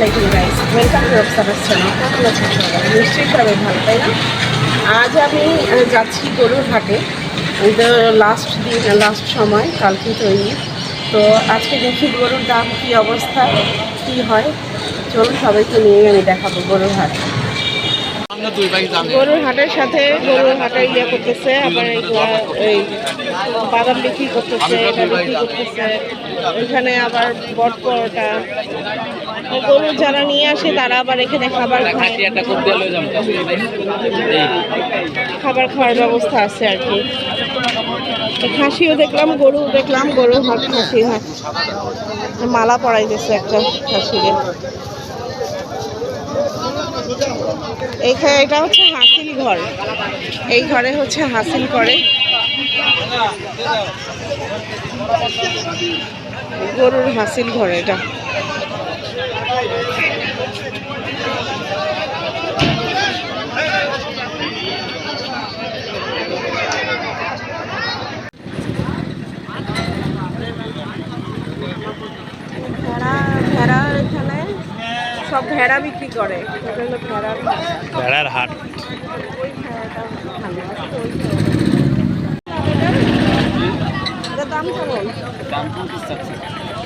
আলাইকুম guys welcome to observer channel কেমন আছেন সবাই নিশ্চয়ই সবাই ভালো তাই না? আজ আমি যাচ্ছি গরুর হাটে। লাস্ট দিন লাস্ট সময় কালকে তৈরি তো আজকে দেখি গরুর দাম কী অবস্থা কী হয়। চলুন সবাইকে নিয়ে আমি দেখাবো গরুর হাট। গরুর হাটের সাথে গরুর হাটে ইয়ে করতেছে আবার এগুলা এই বাদাম বিক্রি করতেছে বিক্রি করতেছে। এখানে আবার বট পরোটা। গরু যারা নিয়ে আসে তারা আবার এখানে খাবার খায়। খাবার খাওয়ার ব্যবস্থা আছে আর কি। খাসিও দেখলাম গরু দেখলাম গরু হাট খাসি হাট মালা পরাইতেছে একটা খাসিকে। এইখানে এটা হচ্ছে হাসিল ঘর। এই ঘরে হচ্ছে হাসিল করে। গরুর হাসিল ঘর এটা। ভেড়া ভেড়া এখানে সব ভেড়া বিক্রি করে। হলো ভেড়ার হাট। ভেড়ার হাট। ওই ভেড়াটা ভালো। ওই ভেড়াটা। এটার দাম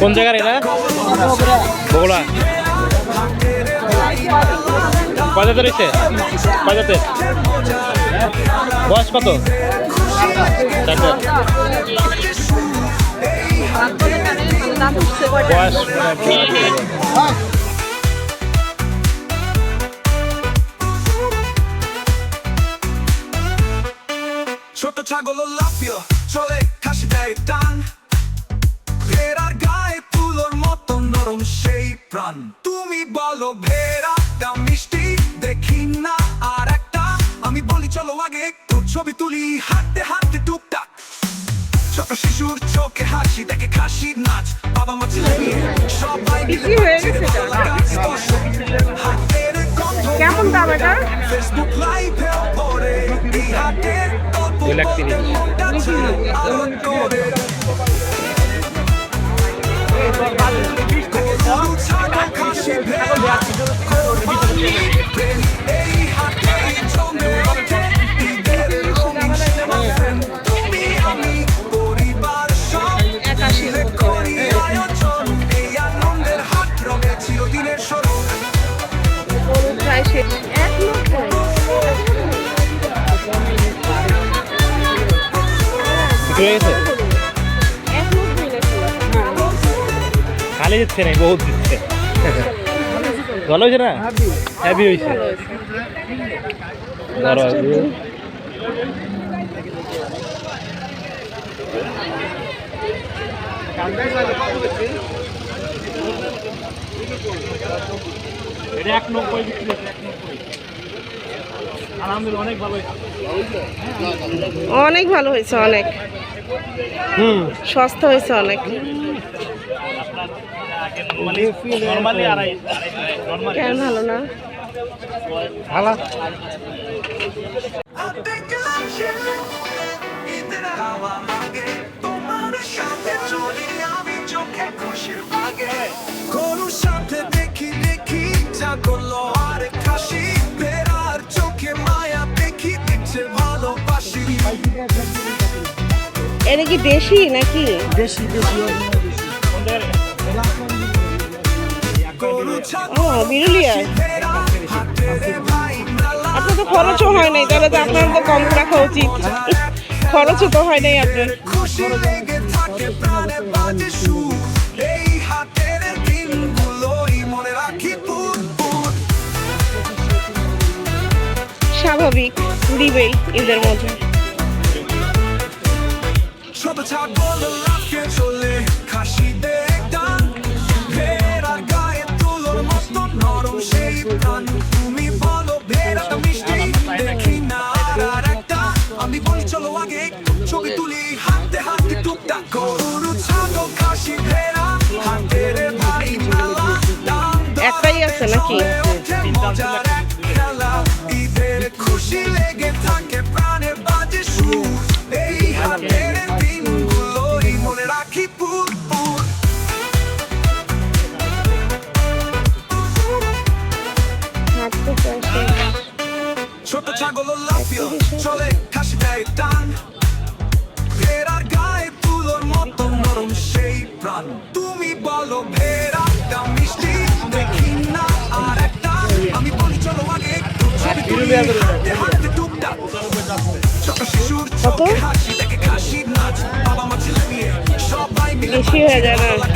কোন জায়গার এটা? বগুড়া। কয় জাতের হয়েছে বয়স কত? ছোট ছাগল লাফিয়ে চলে, খাসি দেয়। প্রাণ। তুমি বলো ভেড়াটা মিষ্টি দেখি না। আর একটা আমি বলি চলো আগে একটু ছবি তুলি। হাঁটতে হাঁটতে টুকটাক। ছোট শিশুর চোখে হাসি দেখে খাসি নাচ। বাবা মা ছেলে সবাই কেমন দাম এটা? ফেসবুক লাইভে পড়ে এই হাটের গল্প লাখ তিরিশ। করে। গরু, ছাগল, খালি দিচ্ছে না বহুত দিচ্ছে। ভালো হয়েছে না? হ্যাভি হয়েছে। ভালো হয়েছে। বড় লাস্টের দিন এটা এক নব্বই বিক্রি এক নব্বই। অনেক ভালো হয়েছে। অনেক ভালো হুম। সস্তা হয়েছে অনেক। কেন ভালো না ভালো সাথে দেখি দেখি যা করল আর খাসি বেড়ার চোখে মায়া দেখি ভালোবাসি এটা কি দেশি নাকি? দেশি ও হাতের ভাই মেলা আপনার তো খরচও হয় নাই তাহলে তো আপনার তো কম রাখা উচিত। খরচও তো হয় নাই আপনার। স্বাভাবিক দিবেই ঈদের মধ্যে ছোট ছাগল লাফিয়ে চলে খাসি নরম সেই প্রাণ। তুমি বলো ভেড়াটা মিষ্টি দেখি না। আর একটা আমি বলি চলো আগে ছবি তুলি। হাতে হাতে টুকটাক গরু ছাগল খাসি ভেড়া হাতের ভাই মেলা। একটাই আছে নাকি? মজার এক খেলা। ঈদের খুশি লেগে থাকে ছাগল লাফিয়ে চলে খাসি দেয় টান। ভেড়ার গায়ে তুলোর মতো নরম সেই প্রাণ। তুমি বলো ভেড়াটা মিষ্টি দেখি না আর একটা। আমি বলি চলো আগে একটু ছবি তুলি। হাতে হাতে টুকটাক। ছোট শিশুর চোখে হাসি দেখে খাসি নাচ। বাবা মা ছেলে মেয়ে সবাই মিলে বেশি হয়ে যায় না?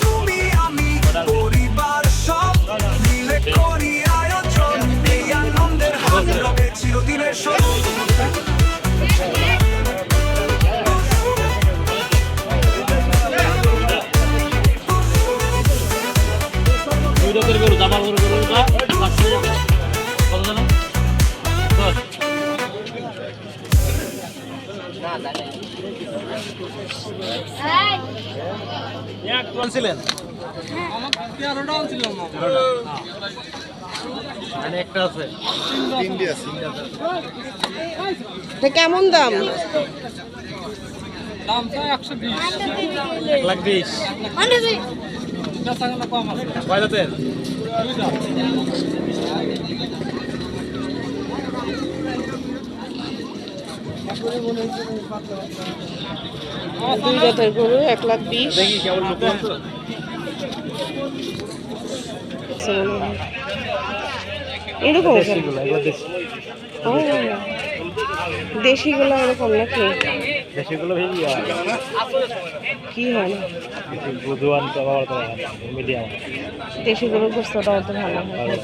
রকমের গরু জামাল গরু গরুটা কত জানো? দশ এক ছিলেন মানে একটা আছে। এটা কেমন দাম? এক লাখ বিশ। কয় দুই জাতের গরু এক লাখ বিশ এরকম দেশি। দেশিগুলো এরকম নাকি? দেশিগুলো ভেজি কি হয়? বুধুয়ান ব্যবহার করা হয়। মিডিয়াম দেশি গরুর গোস্তটা অত ভালো হয়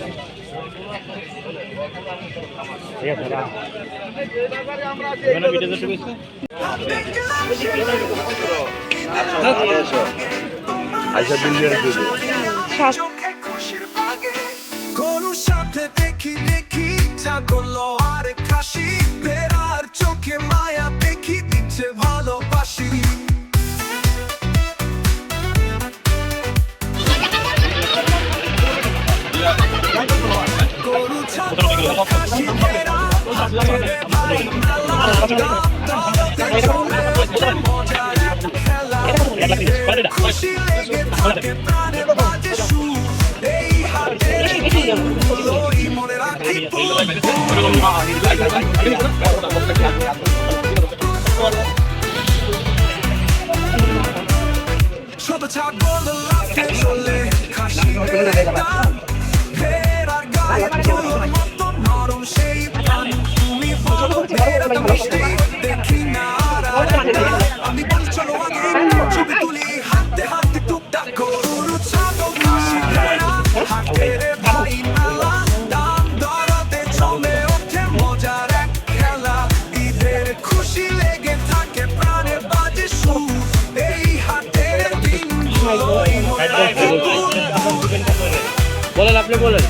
ঠিক আছে রাখ। এখানে ছোট ছাগল চলে ভেড়া ভেড়ার গায়ে নরম সেই প্রাণ। তুমি বলো ভেড়াটা মিষ্টি দেখি না আর। আমি বলি চলো আগে ছবি তুলি। হাতে হাতে টুকটাক গরুর ছাগল খাসি ভেড়া হাতের ভাই মেলা দাম দরতে জমে ওঠে মজার এক খেলা। ঈদের খুশি লেগে থাকে প্রাণে বাজে সুর। এই দিনগুলোই মনে রাখি বলেন আপনি বলেন।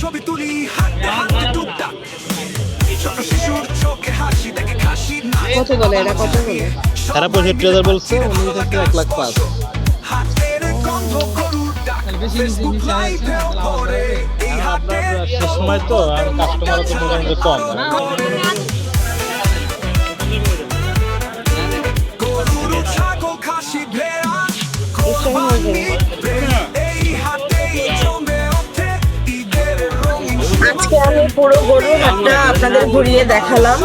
ছবি তুলি টুকটাক ছোট শিশুর চোখে হাসি দেখে খাসি না কত বলে এরা কত বলে তারা পঁয়ষট্টি হাজার বলছে উনি থেকে এক লাখ পাঁচ হাতের গন্ধ গরুর ডাক ফেসবুক লাইভেও পড়ে এই হাতের শেষ সময় তো আর কাস্টমার তো মোটামুটি কম গরুর হাটটা আপনাদের ঘুরিয়ে দেখালাম।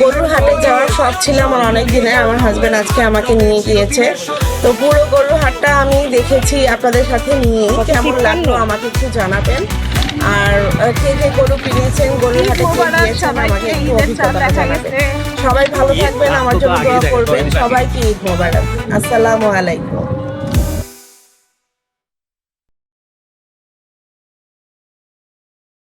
গরুর হাটে যাওয়ার শখ ছিল আমার অনেক দিনের। আমার হাজব্যান্ড আজকে আমাকে নিয়ে গিয়েছে। তো পুরো গরুর হাটটা আমি দেখেছি আপনাদের সাথে নিয়ে। কেমন লাগল আমাকে একটু জানাবেন। আর কে কে গরু কিনেছেন গরুর হাটে আমাকে একটু অভিজ্ঞতা জানাবেন। সবাই ভালো থাকবেন আমার জন্য দোয়া করবেন। সবাইকে ঈদ মোবারক। আসসালামু আলাইকুম।